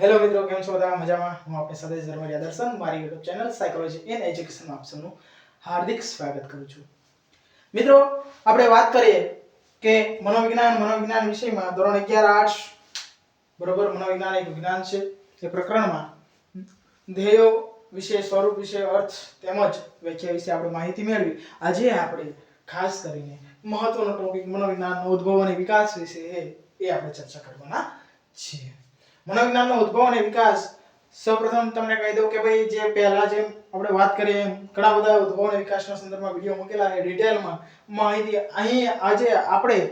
Hello મિત્રો, કેમ છો બધા? મજામાં? હું આપણે સાથે ધર્મરિયા દર્શન, મારી YouTube channel psychology in education આપ સૌનું હાર્દિક સ્વાગત કરું છું. મિત્રો, આપણે વાત કરીએ કે મનોવિજ્ઞાન મનોવિજ્ઞાન વિષયમાં ધોરણ અગિયાર આર્ટ્સ બરોબર, મનોવિજ્ઞાન એક વિજ્ઞાન છે. એ પ્રકરણમાં ધ્યેયો વિશે, સ્વરૂપ વિશે, અર્થ તેમજ વ્યાખ્યા વિશે આપણે માહિતી મેળવી. આજે આપણે ખાસ કરીને મહત્વનો ટોપિક મનોવિજ્ઞાનનો ઉદ્ભવ અને વિકાસ વિશે એ આપણે ચર્ચા કરવાના છીએ. મનોવિજ્ઞાનનો ઉદ્ભવ અને વિકાસ. સૌપ્રથમ તમને કહી દઉં કે ભાઈ, જે પહેલા જે આપણે વાત કરીએ એમ, ઘણા બધા ઉદ્ભવ અને વિકાસના સંદર્ભમાં વીડિયો મૂકેલા છે ડિટેલમાં માહિતી અહીં આજે આપણે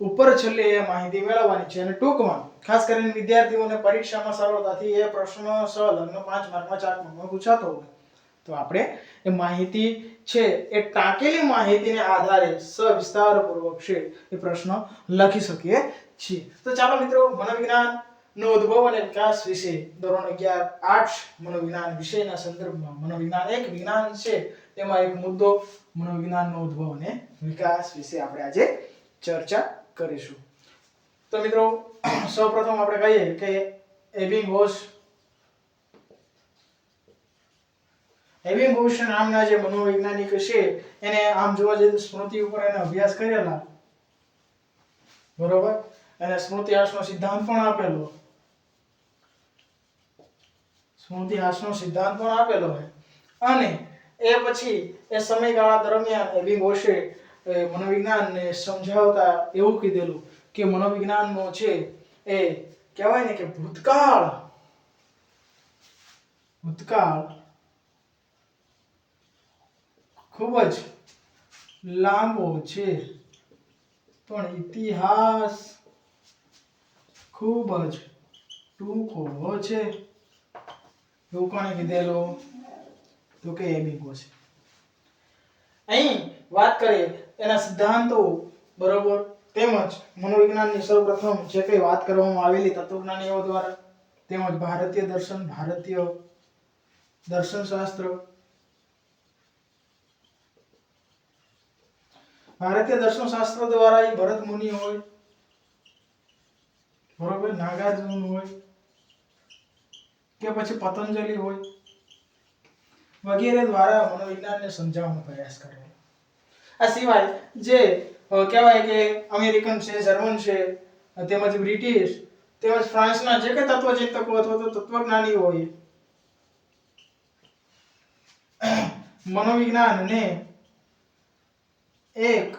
ઉપર છેલ્લે એ માહિતી મેળવવાની છે. અને ટૂંકમાં, ખાસ કરીને વિદ્યાર્થીઓને પરીક્ષામાં સરળતાથી એ પ્રશ્ન સલગ્ન પાંચ માર્કમાં ચાર માર્કમાં પૂછાતો હોય. તો આપણે એ માહિતી છે, એ ટાંકેલી માહિતીને આધારે સવિસ્તારપૂર્વક છે એ પ્રશ્ન લખી શકીએ છીએ. તો ચાલો મિત્રો, મનોવિજ્ઞાન નો ઉદ્ભવ અને વિકાસ વિશે ધોરણ અગિયાર આર્ટ્સ મનોવિજ્ઞાન વિષયના સંદર્ભમાં મનોવિજ્ઞાન એક વિજ્ઞાન છે. તેમાં એક મુદ્દો મનોવિજ્ઞાનનો ઉદ્ભવ અને વિકાસ વિશે આપણે આજે ચર્ચા કરીશું. તો મિત્રો, સૌપ્રથમ આપણે કહીએ કે એબિંગહોસ એબિંગહોસ નામના જે મનોવૈજ્ઞાનિક છે, એને આમ જોવા જઈએ સ્મૃતિ ઉપર એને અભ્યાસ કરેલા. બરોબર? અને સ્મૃતિ હાસનો સિદ્ધાંત પણ આપેલો. સ્મૃતિ સિદ્ધાંત પણ આપેલો છે. અને એ પછી એ સમયગાળા દરમિયાન એબી એ મનોવિજ્ઞાનને સમજાવતા એવું કીધેલું કે મનોવિજ્ઞાનનો છે એ કહેવાય ને કે ભૂતકાળ. ભૂતકાળ ખૂબ જ લાંબો છે. પણ ઇતિહાસ ખૂબ જ ટૂંકો છે. એવું કોણે કીધેલું તો કે એબિકો છે. અહીં વાત કરીએ, એના સિદ્ધાંતો બરોબર તેમજ મનોવિજ્ઞાનની સૌપ્રથમ જે કંઈ વાત કરવામાં આવેલી તત્વજ્ઞાનીઓ દ્વારા તેમજ ભારતીય દર્શન ભારતીય દર્શન શાસ્ત્ર ભારતીય દર્શન શાસ્ત્ર દ્વારા એ ભરત મુનિ હોય, બરોબર, નાગાર્જુન હોય કે પછી પતંજલિ હોય? વગેરે દ્વારા મનોવિજ્ઞાનને સમજાવવાનો પ્રયાસ કર્યો આ સિવાય જે કહેવાય કે અમેરિકન છે, જર્મન છે, તેમજ બ્રિટિશ, તેમજ ફ્રાન્સના જે કે તત્વચિંતકો અથવા તો તત્વજ્ઞાની હોય, મનોવિજ્ઞાનને એક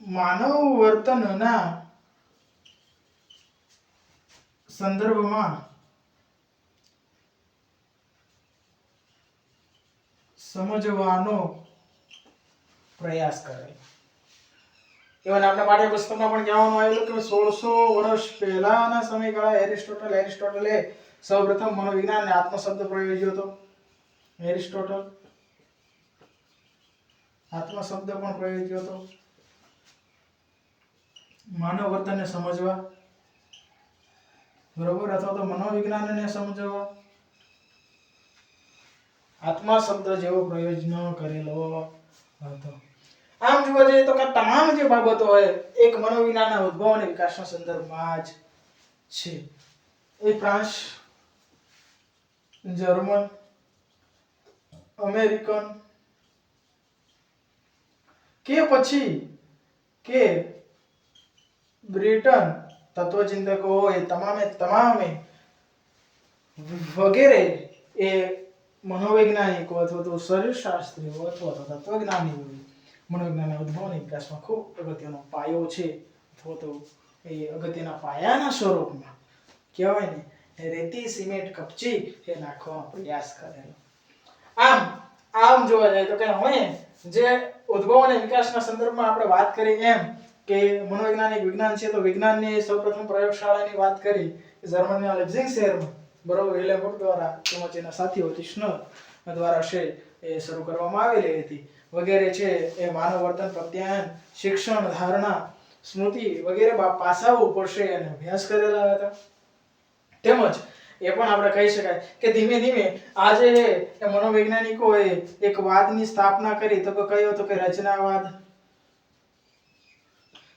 માનવ વર્તનના સંદર્ભમાં સમજવાનો પ્રયાસ કરે. ઇવન આપણા પાઠ્યપુસ્તકમાં પણ કહેવામાં આવેલું કે સોળસો વર્ષ પહેલાના સમયગાળા એરિસ્ટોટલ, એરિસ્ટોટલે સૌપ્રથમ મનોવિજ્ઞાનને આત્મશબ્દ પ્રયોજ્યો હતો. એરિસ્ટોટલ આત્મશબ્દ પણ પ્રયોજ્યો હતો. માનવ વર્તનને સમજવા. બરોબર? અથવા તો મનોવિજ્ઞાનને સમજવા. આત્મા શબ્દ જેવો પ્રયોજન કરેલો હતો. આમ જોવા જઈએ તો કે તમામ જે બાબતો હોય, એક મનોવિજ્ઞાનના ઉદ્ભવ અને વિકાસના સંદર્ભમાં જ છે. એ ફ્રાન્સ જર્મન, અમેરિકન કે પછી કે બ્રિટન તત્વચિંતકો એ તમામે તમામે વગેરે એ મનોવૈજ્ઞાનિકો અથવા તો શરીરશાસ્ત્રીઓ અથવા તો તત્વજ્ઞાનીઓ, મનોવિજ્ઞાનના ઉદ્ભવની વિકાસમાં ખૂબ અગત્યનો પાયો છે અથવા તો એ અગત્યના પાયાના સ્વરૂપમાં. કહેવાય ને રેતી, સિમેન્ટ, કપચી એ નાખવાનો પ્રયાસ કરેલો. આમ આમ જોવા જાય તો કે હોય જે ઉદ્ભવ અને વિકાસના સંદર્ભમાં આપણે વાત કરી એમ કે મનોવૈજ્ઞાનિક વિજ્ઞાન છે તો વિજ્ઞાનની સૌપ્રથમ પ્રયોગશાળાની વાત કરી, જર્મનીના લેપ્ઝિગ શહેરમાં. બરોબર વિલેમબર્ગ દ્વારા તેમજ એના સાથીઓ કૃષ્ણ દ્વારા છે એ શરૂ કરવામાં આવેલી હતી. વગેરે છે એ માનવ વર્તન પ્રત્યાયન, શિક્ષણ, ધારણા, સ્મૃતિ વગેરે પાસાઓ ઉપર એને અભ્યાસ કરેલા હતા. તેમજ એ પણ આપણે કહી શકાય કે ધીમે ધીમે આજે એ મનોવૈજ્ઞાનિકોએ એક વાદની સ્થાપના કરી. તો કે કયો? તો કે રચનાવાદ.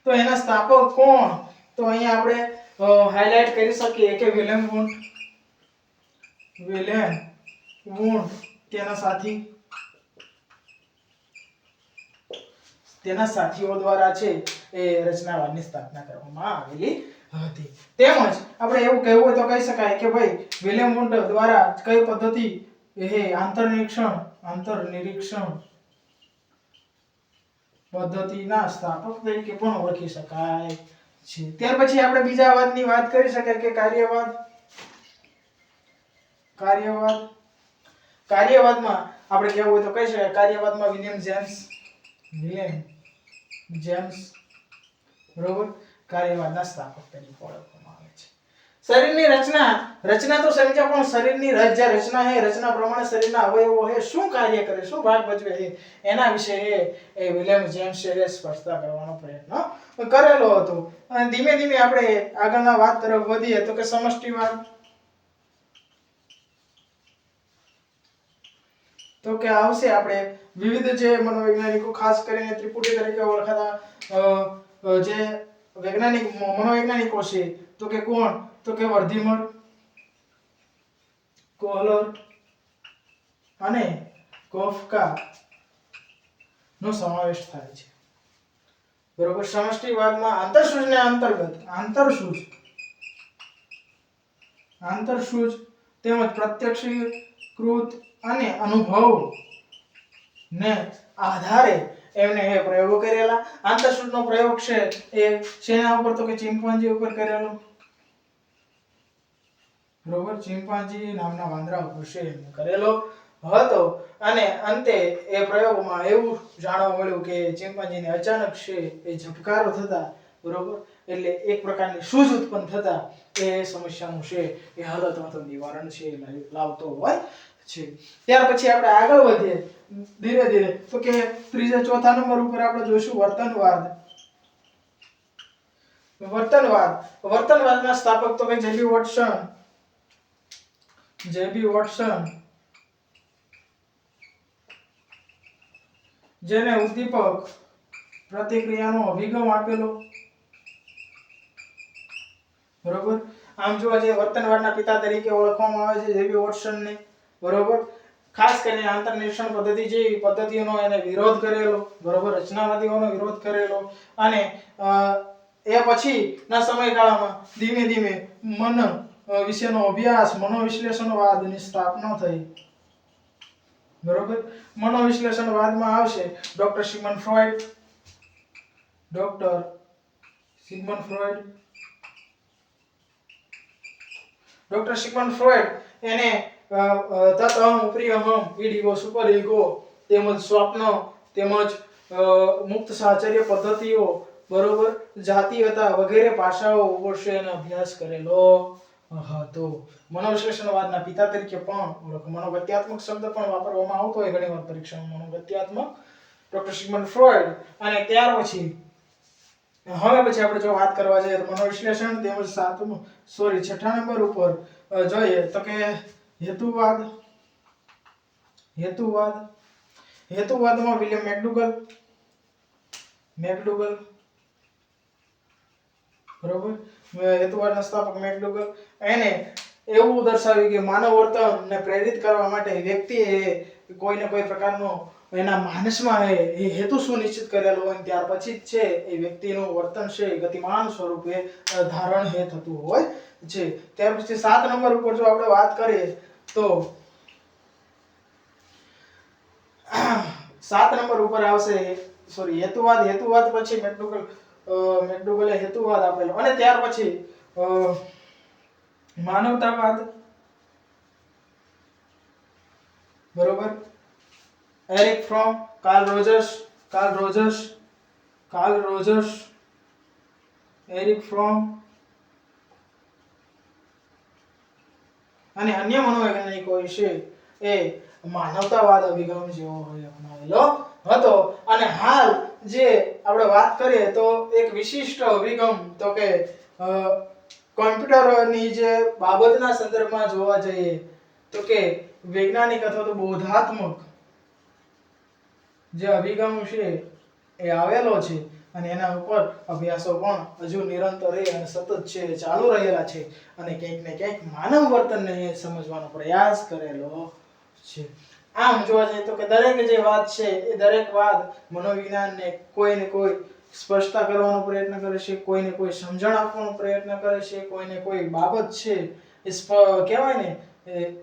તો એના સ્થાપક કોણ? તો અહીંયા આપણે હાઇલાઇટ કરી શકીએ કે વિલિયમ વુન્ડ વિલેન વૂંડ તેના સાથી. તેના સાથીઓ દ્વારા છે એ રચનાવાદની સ્થાપના કરવામાં આવેલી હતી. તેમજ આપણે એવું કહેવું હોય તો કહી શકાય કે ભાઈ વિલિયમ વૂડ દ્વારા કઈ પદ્ધતિ એ આંતરનિરીક્ષણ આંતરનિરીક્ષણ પદ્ધતિના સ્થાપક તરીકે પણ ઓળખી શકાય છે. ત્યાર પછી આપણે બીજા વાદની વાત કરી શકાય કે કાર્યવાદ કાર્યવાદ? કાર્યવાદમાં આપણે કહેવું હોય તો કહી શકાય? કાર્યવાદમાં વિલિયમ જેમ્સ વિલિયમ જેમ્સ, બરોબર? કાર્યવાદના સ્થાપક તરીકે ઓળખવામાં આવે છે. શરીરની રચના રચના તો સમજ્યા, પણ શરીરની રચના રચના છે રચના પ્રમાણે શરીરના અવયવો હે, શું કાર્ય કરે, શું ભાગ ભજવે હે, એના વિશે એ એ વિલિયમ જેમ્સ એ સ્પષ્ટતા કરવાનો પ્રયત્ન કરેલો હતો. અને ધીમે ધીમે આપણે આગળના વાત તરફ વધીએ તો કે સમષ્ટિવાદ. તો કે આવશે આપણે. વિવિધ જે મનોવૈજ્ઞાનિકો, ખાસ કરીને ત્રિપુટી તરીકે ઓળખાતા જે વૈજ્ઞાનિક મનોવૈજ્ઞાનિકો છે, તો કે કોણ? તો કે વર્ધીમળ, કોહલર અને કોફકા નો સમાવેશ થાય છે. બરોબર? સમષ્ટિવાદમાં આંતરસૂઝને અંતર્ગત આંતરસૂઝ આંતરસૂઝ તેમજ પ્રત્યક્ષીકૃત અને અનુભવ ને આધારે એમને એ પ્રયોગો કરેલા. આંતરસૂઝનો પ્રયોગ છે એ શેના ઉપર તો કે ચિંપાંજી ઉપર કરેલો? બરોબર, ચિંપાંજી નામના વાંદરા ઉપર છે એમને કરેલો હતો. અને અંતે એ પ્રયોગમાં એવું જાણવા મળ્યું કે ચિંપાંજીને અચાનક છે એ ઝબકારો થતા, બરોબર? એટલે એક પ્રકારની સૂઝ ઉત્પન્ન થતા એ સમસ્યાનું છે, એ હલ તો નિવારણ છે, લાવતો હોય. છે. ત્યાર પછી આપણે આગળ વધીએ. ધીરે ધીરે. તો કે ત્રીજા ચોથા નંબર ઉપર આપણે જોઈશું વર્તનવાદ. વર્તનવાદ. વર્તનવાદના સ્થાપક તો ભાઈ જેબી વોટસન. જેબી વોટસન. જેને ઉદ્દીપક પ્રતિક્રિયાનો અભિગમ આપેલો. બરોબર? આમ જોવા જઈએ વર્તનવાદના પિતા તરીકે ઓળખવામાં આવે છે જેબી વોટસનને. બરોબર? ખાસ કરીને આંતરનિરીક્ષણ પદ્ધતિ જેવી પદ્ધતિઓનો એને વિરોધ કરેલો, બરોબર? રચનાવાદીઓનો વિરોધ કરેલો અને એ પછીના સમયગાળામાં ધીમે ધીમે મન વિશેનો અભ્યાસ મનોવિશ્લેષણવાદની સ્થાપના થઈ. બરોબર? મનોવિશ્લેષણવાદમાં આવશે doctor Sigmund Freud, doctor Simon Freud. Doctor Sigmund Freud એને અ, પ્રિયમમ તત અહમ ઉપરી અહમ ઈડ ઈગો સુપર ઈગો તેમજ સ્વપ્ન તેમજ મુક્ત સાહચર્ય પદ્ધતિઓ બરોબર જાતીયતા વગેરે પાસાઓ છે એનો અભ્યાસ કરેલો હતો. મનોવિશ્લેષણવાદના પિતા તરીકે પણ ઓળખ મનોગત્યાત્મક શબ્દ પણ વાપરવામાં આવતો હોય ઘણી વાર પરીક્ષામાં મનોગત્યાત્મક. ડોક્ટર સિગમન ફ્રોઈડ અને ત્યાર પછી હવે પછી આપણે જો વાત કરવા જઈએ તો મનોવિશ્લેષણ તેમજ સાતમું સોરી છઠ્ઠા નંબર ઉપર જોઈએ તો કે હેતુવાદ. હેતુવાદ. હેતુવાદમાં વિલિયમ મેકડુગલ. મેકડુગલ. બરોબર? હેતુવાદના સ્થાપક મેકડુગલ. એને એવું દર્શાવ્યું કે માનવ વર્તનને પ્રેરિત કરવા માટે વ્યક્તિએ કોઈને કોઈ પ્રકારનો એના માનસમાં એ હેતુ સુનિશ્ચિત કરેલો હોય ત્યાર પછી જ છે એ વ્યક્તિનું વર્તન છે ગતિમાન સ્વરૂપે ધારણ હે થતું હોય છે. ત્યાર પછી સાત નંબર ઉપર જો આપણે વાત કરીએ તો સાત નંબર ઉપર આવશે સોરી હેતુવાદ હેતુવાદ પછી મેકડુગલ મેકડુગલે હેતુવાદ આપેલો. અને ત્યાર પછી માનવતાવાદ. બરોબર? Erich Fromm Carl Rogers, Carl Rogers, Carl Rogers, Erich Fromm અને અન્ય મનોવૈજ્ઞાનિકો વિશે એ માનવતાવાદ અભિગમ જેવો અપનાવેલો હતો. અને હાલ જે આપણે વાત કરીએ તો એક વિશિષ્ટ અભિગમ તો કે કોમ્પ્યુટરની જે બાબતના સંદર્ભમાં જોવા જઈએ તો કે વૈજ્ઞાનિક અથવા તો બોધાત્મક જે અભિગમ છે એ આવેલો છે અને એના ઉપર અભ્યાસો પણ હજુ નિરંતર અને સતત છે, ચાલુ રહેલા છે અને ક્યાંક ને ક્યાંક માનવ વર્તનને સમજવાનો પ્રયાસ કરેલો છે. આમ જોવા જઈએ તો કે દરેક જે વાત છે એ દરેક વાત મનોવિજ્ઞાનને કોઈને કોઈ સ્પષ્ટતા કરવાનો પ્રયત્ન કરે છે, કોઈને કોઈ સમજણ આપવાનો પ્રયત્ન કરે છે, કોઈને કોઈ બાબત છે એ કહેવાય ને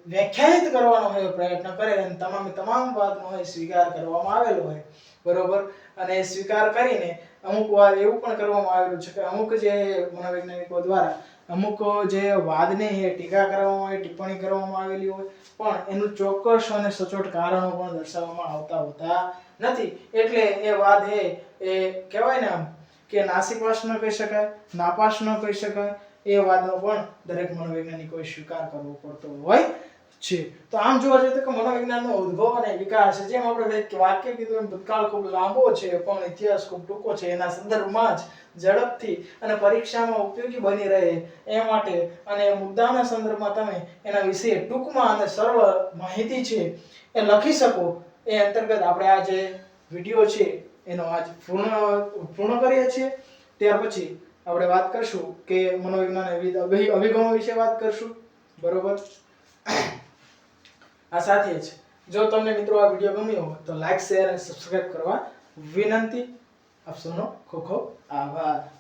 વ્યાખ્યાયિત કરવાનો હોય પ્રયત્ન કરે અને તમામે તમામ વાતનો હોય સ્વીકાર કરવામાં આવેલો હોય. બરોબર? અને સ્વીકાર કરીને અમુક વાર એવું પણ કરવામાં આવેલું છે કે અમુક જે મનોવૈજ્ઞાનિકો દ્વારા અમુક જે વાદને એ ટીકા કરવામાં આવે, ટિપ્પણી કરવામાં આવેલી હોય, પણ એનું ચોક્કસ અને સચોટ કારણો પણ દર્શાવવામાં આવતા હોતા નથી. એટલે એ વાદ એ એ કહેવાય ને આમ કે નાસીપાસ ન કહી શકાય, નાપાસ ન કહી શકાય એ વાતનો પણ દરેક મનોવૈજ્ઞાનિકોએ સ્વીકાર કરવો પડતો હોય છે. તો આમ જોવા જઈએ તો કે મનોવિજ્ઞાનનો ઉદ્ભવ અને વિકાસ જેમ આપણે વાક્ય કીધું એમ, ભૂતકાળ ખૂબ લાંબો છે, પણ ઇતિહાસ ખૂબ ટૂંકો છે, એના સંદર્ભમાં જ ઝડપથી અને પરીક્ષામાં ઉપયોગી બની રહે એ માટે અને મુદ્દાના સંદર્ભમાં તમે એના વિશે ટૂંકમાં અને સરળ માહિતી છે એ લખી શકો. એ અંતર્ગત આપણે આ જે વીડિયો છે, એનો આજ પૂર્ણ પૂર્ણ કરીએ છીએ. ત્યાર પછી આપણે વાત કરશું કે મનોવિજ્ઞાન વિવિધ અભિ- અભિગમો વિશે વાત કરશું. બરોબર? આ સાથે જ જો તમને મિત્રો આ વીડિયો ગમ્યો હોય તો લાઈક શેર અને સબસ્ક્રાઇબ કરવા વિનંતી. આપ સૌનો ખૂબ ખૂબ આભાર.